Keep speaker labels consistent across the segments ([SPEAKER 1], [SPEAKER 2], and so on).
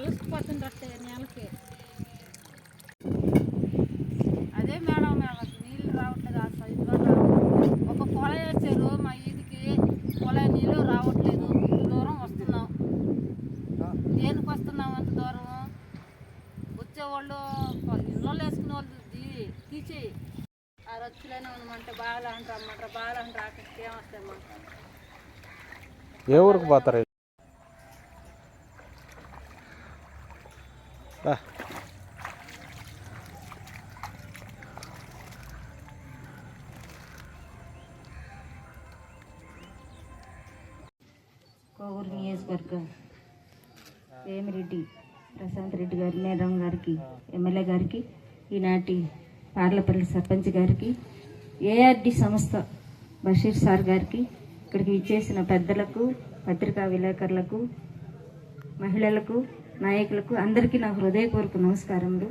[SPEAKER 1] అలసిపోతుంది వస్తే నెలకి. అదే మేడం మేము నీళ్ళు రావట్లేదు ఆ సైజులో ఒక కొల వేసారు మా ఈదికి కొల నీళ్ళు రావట్లేదు. దూరం వస్తున్నాం. దేనికి వస్తున్నాం అంత దూరం? వచ్చేవాళ్ళు ఇళ్ళలో వేసుకునే వాళ్ళు తీసేయి ఆ రచ్చులోనే ఉండమంటే బాగా అంటారు అమ్మంటారు బాగా అంటారు అక్కడికి ఏమొస్తాయమ్మంటారు
[SPEAKER 2] ఏ ఊరికి పోతారు? రా.
[SPEAKER 3] కోవూరు నియోజకవర్గం వేమిరెడ్డి ప్రశాంత్ రెడ్డి గారి మేడం గారికి ఎమ్మెల్యే గారికి ఈనాటి పార్లపల్లి సర్పంచ్ గారికి ఏఆర్డి సంస్థ బషీర్ సార్ గారికి ఇక్కడికి విచ్చేసిన పెద్దలకు పత్రికా విలేకరులకు మహిళలకు నాయకులకు అందరికీ నా హృదయపూర్వక నమస్కారములు.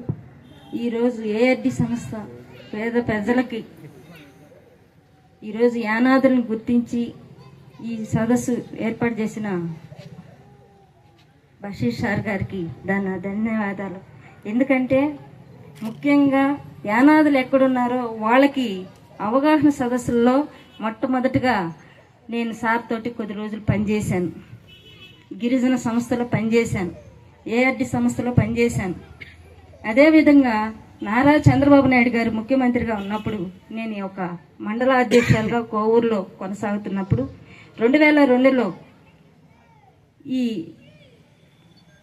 [SPEAKER 3] ఈరోజు ఏఆర్డి సంస్థ పేద ప్రజలకి ఈరోజు యానాదులను గుర్తించి ఈ సదస్సు ఏర్పాటు చేసిన బషీర్ సార్ గారికి దాని ధన్యవాదాలు. ఎందుకంటే ముఖ్యంగా యానాదులు ఎక్కడున్నారో వాళ్ళకి అవగాహన సదస్సుల్లో మొట్టమొదటిగా నేను సార్ తోటి కొద్ది రోజులు పనిచేశాను. గిరిజన సంస్థలో పనిచేశాను. ఏఆర్డి సంస్థలో పనిచేశాను. అదేవిధంగా నారా చంద్రబాబు నాయుడు గారు ముఖ్యమంత్రిగా ఉన్నప్పుడు నేను ఒక మండల అధ్యక్షులుగా కోవూరులో కొనసాగుతున్నప్పుడు రెండు వేల రెండులో ఈ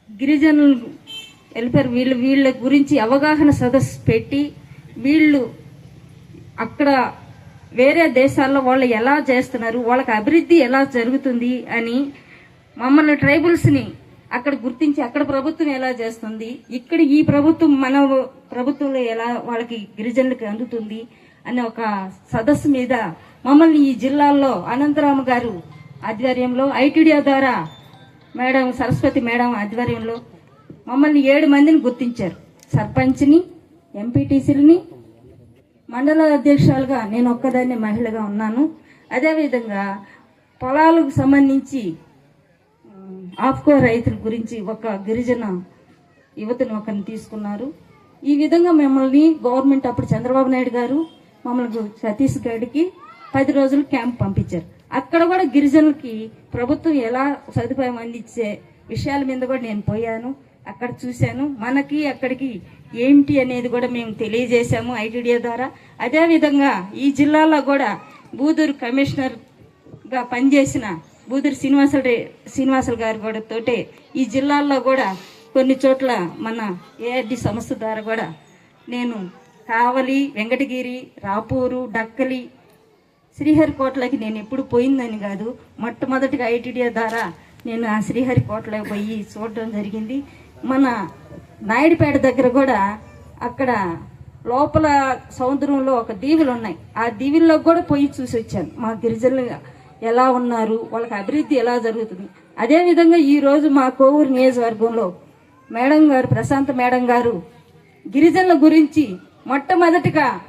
[SPEAKER 3] గిరిజనులు వెల్ఫేర్ వీళ్ళు వీళ్ళ గురించి అవగాహన సదస్సు పెట్టి వీళ్ళు అక్కడ వేరే దేశాల్లో వాళ్ళు ఎలా చేస్తున్నారు వాళ్ళకి అభివృద్ధి ఎలా జరుగుతుంది అని మమ్మల్ని ట్రైబల్స్ని అక్కడ గుర్తించి అక్కడ ప్రభుత్వం ఎలా చేస్తుంది? ఇక్కడ ఈ ప్రభుత్వం మన ప్రభుత్వంలో ఎలా వాళ్ళకి గిరిజనులకి అందుతుంది? అనే ఒక సదస్సు మీద మమ్మల్ని ఈ జిల్లాల్లో అనంతరామ గారు ఆధ్వర్యంలో ఐటీడీఆ ద్వారా మేడం సరస్వతి మేడం ఆధ్వర్యంలో మమ్మల్ని ఏడు మందిని గుర్తించారు. సర్పంచ్ని ఎంపీటీసీలని మండల అధ్యక్షులుగా నేను ఒక్కదాన్ని మహిళగా ఉన్నాను. అదేవిధంగా పొలాలకు సంబంధించి ఆఫ్కో రైతుల గురించి ఒక గిరిజన యువతను ఒకరిని తీసుకున్నారు. ఈ విధంగా మిమ్మల్ని గవర్నమెంట్ అప్పుడు చంద్రబాబు నాయుడు గారు మమ్మల్ని ఛత్తీస్గఢ్కి పది రోజులు క్యాంప్ పంపించారు. అక్కడ కూడా గిరిజనులకి ప్రభుత్వం ఎలా సదుపాయం అందించే విషయాల మీద కూడా నేను పోయాను. అక్కడ చూశాను. మనకి అక్కడికి ఏంటి అనేది కూడా మేము తెలియజేశాము ఐటీడీఏ ద్వారా. అదేవిధంగా ఈ జిల్లాలో కూడా బూదూరు కమిషనర్గా పనిచేసిన బూదూరు శ్రీనివాసులు శ్రీనివాసులు గారు కూడా తోటే ఈ జిల్లాల్లో కూడా కొన్ని చోట్ల మన ఏఆర్డి సంస్థ ద్వారా కూడా నేను కావలి వెంకటగిరి రాపూరు డక్కలి శ్రీహరికోటలకి నేను ఎప్పుడు పోయిందని కాదు మొట్టమొదటిగా ఐటీడీఏ ద్వారా నేను ఆ శ్రీహరికోటలోకి పోయి చూడడం జరిగింది. మన నాయుడుపేట దగ్గర కూడా అక్కడ లోపల సముద్రంలో ఒక దీవులు ఉన్నాయి. ఆ దీవుల్లో కూడా పోయి చూసి వచ్చాను మా గిరిజనులు ఎలా ఉన్నారు వాళ్ళకి అభివృద్ధి ఎలా జరుగుతుంది. అదేవిధంగా ఈరోజు మా కోవూరు నియోజకవర్గంలో మేడం గారు ప్రశాంత్ మేడం గారు గిరిజనుల గురించి మొట్టమొదటిగా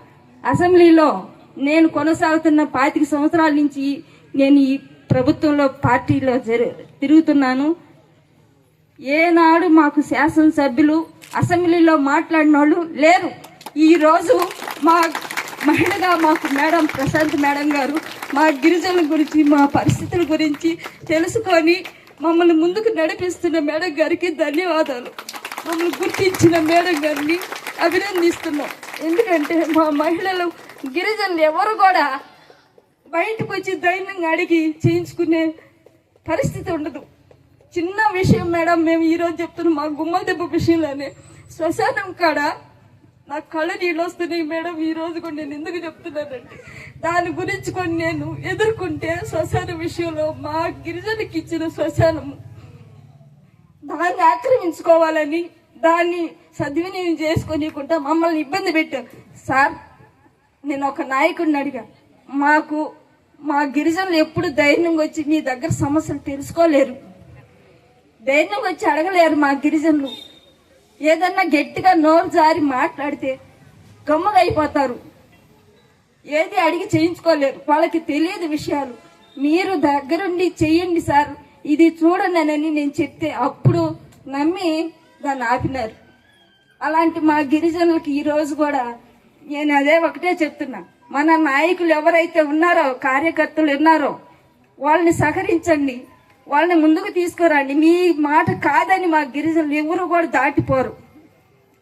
[SPEAKER 3] అసెంబ్లీలో నేను కొనసాగుతున్న పాతిక సంవత్సరాల నుంచి నేను ఈ ప్రభుత్వంలో పార్టీలో తిరుగుతున్నాను. ఏనాడు మాకు శాసనసభ్యులు అసెంబ్లీలో మాట్లాడిన వాళ్ళు లేరు ఈరోజు మా మహిళగా మాకు మేడం ప్రశాంత్ మేడం గారు మా గిరిజనుల గురించి మా పరిస్థితుల గురించి తెలుసుకొని మమ్మల్ని ముందుకు నడిపిస్తున్న మేడం గారికి ధన్యవాదాలు. మమ్మల్ని గుర్తించిన మేడం గారిని అభినందిస్తున్నాం. ఎందుకంటే మా మహిళలు గిరిజనులు ఎవరు కూడా బయటకు వచ్చి ధైర్యంగా అడిగి చేయించుకునే పరిస్థితి ఉండదు. చిన్న విషయం మేడం మేము ఈరోజు చెప్తున్నాం మా గుమ్మల దెబ్బ విషయంలోనే. శ్మశానం కాడ నా కళ్ళ నీళ్ళు వస్తున్నాయి మేడం ఈ రోజు కూడా నేను ఎందుకు చెప్తున్నానంటే దాని గురించి కొన్ని నేను ఎదుర్కొంటే శ్మశాన విషయంలో మా గిరిజనకి ఇచ్చిన శ్మశానము. దాన్ని ఆక్రమించుకోవాలని దాన్ని సద్వినియోగం చేసుకోనీయకుండా మమ్మల్ని ఇబ్బంది పెట్టారు. సార్ నేను ఒక నాయకుడిని అడిగా. మాకు మా గిరిజనులు ఎప్పుడు ధైర్యంగా వచ్చి మీ దగ్గర సమస్యలు తెలుసుకోలేరు. ధైర్యంగా వచ్చి అడగలేరు మా గిరిజనులు. ఏదన్నా గట్టిగా నోరు జారి మాట్లాడితే గమ్మగా అయిపోతారు ఏది అడిగి చేయించుకోలేరు. వాళ్ళకి తెలియదు విషయాలు. మీరు దగ్గరుండి చెయ్యండి సార్. ఇది చూడనని నేను చెప్తే అప్పుడు నమ్మి దాన్ని ఆపినారు. అలాంటి మా గిరిజనులకి ఈరోజు కూడా నేను అదే ఒకటే చెప్తున్నా. మన నాయకులు ఎవరైతే ఉన్నారో కార్యకర్తలు ఉన్నారో వాళ్ళని సహకరించండి. వాళ్ళని ముందుకు తీసుకురండి. మీ మాట కాదని మా గిరిజనులు ఎవరు కూడా దాటిపోరు.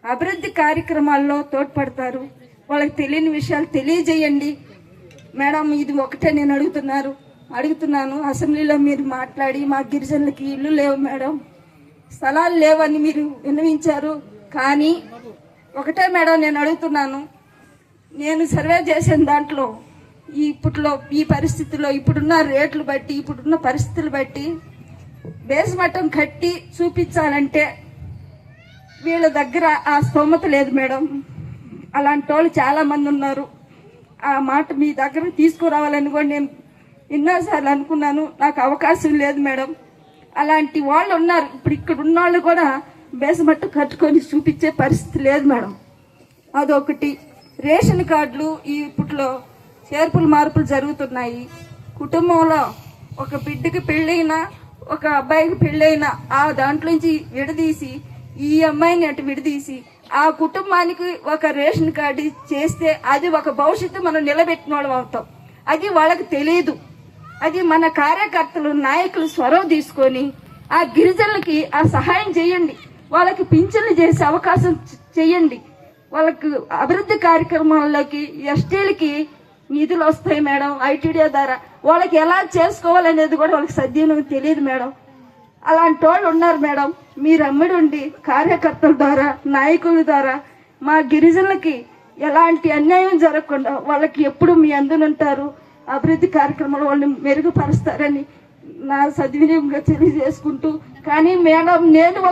[SPEAKER 3] అభివృద్ధి కార్యక్రమాల్లో తోడ్పడతారు. వాళ్ళకి తెలియని విషయాలు తెలియజేయండి. మేడం ఇది ఒకటే నేను అడుగుతున్నారు. అడుగుతున్నాను. అసెంబ్లీలో మీరు మాట్లాడి మా గిరిజనులకి ఇల్లు లేవు మేడం. స్థలాలు లేవని మీరు విన్నవించారు. కానీ ఒకటే మేడం నేను అడుగుతున్నాను. నేను సర్వే చేసిన దాంట్లో ఇప్పట్లో ఈ పరిస్థితుల్లో ఇప్పుడున్న రేట్లు బట్టి ఇప్పుడున్న పరిస్థితులు బట్టి బేసమట్టం కట్టి చూపించాలంటే వీళ్ళ దగ్గర ఆ స్తోమత లేదు మేడం. అలాంటి వాళ్ళు చాలామంది ఉన్నారు. ఆ మాట మీ దగ్గర తీసుకురావాలని కూడా నేను ఎన్నోసార్లు అనుకున్నాను. నాకు అవకాశం లేదు మేడం. అలాంటి వాళ్ళు ఉన్నారు. ఇప్పుడు ఇక్కడ ఉన్న వాళ్ళు కూడా బేసమట్టు కట్టుకొని చూపించే పరిస్థితి లేదు మేడం. అదొకటి. రేషన్ కార్డులు ఈ ఇప్పట్లో చేర్పులు మార్పులు జరుగుతున్నాయి. కుటుంబంలో ఒక బిడ్డకి పెళ్ళైనా ఒక అబ్బాయికి పెళ్ళైనా ఆ దాంట్లో నుంచి విడదీసి ఈ అమ్మాయిని అటు విడదీసి ఆ కుటుంబానికి ఒక రేషన్ కార్డు చేస్తే అది ఒక భవిష్యత్తు మనం నిలబెట్టిన వాళ్ళం అవుతాం. అది వాళ్ళకి తెలియదు అది మన కార్యకర్తలు నాయకులు స్వరం తీసుకొని ఆ గిరిజనులకి ఆ సహాయం చేయండి. వాళ్ళకి పింఛన్లు చేసే అవకాశం చేయండి. వాళ్ళకు అభివృద్ధి కార్యక్రమాల్లోకి ఎస్టీలకి నిధులు వస్తాయి మేడం ఐటీడీ ద్వారా. వాళ్ళకి ఎలా చేసుకోవాలనేది కూడా వాళ్ళకి సద్యనం తెలియదు మేడం. అలాంటి వాళ్ళు ఉన్నారు మేడం. మీరు అమ్మడి ఉండి కార్యకర్తల ద్వారా నాయకుల ద్వారా మా గిరిజనులకి ఎలాంటి అన్యాయం జరగకుండా వాళ్ళకి ఎప్పుడు మీ అందునుంటారు అభివృద్ధి కార్యక్రమాలు వాళ్ళని మెరుగుపరుస్తారని నా సద్వినియోగంగా తెలియజేసుకుంటూ కానీ మేడం నేను ఒక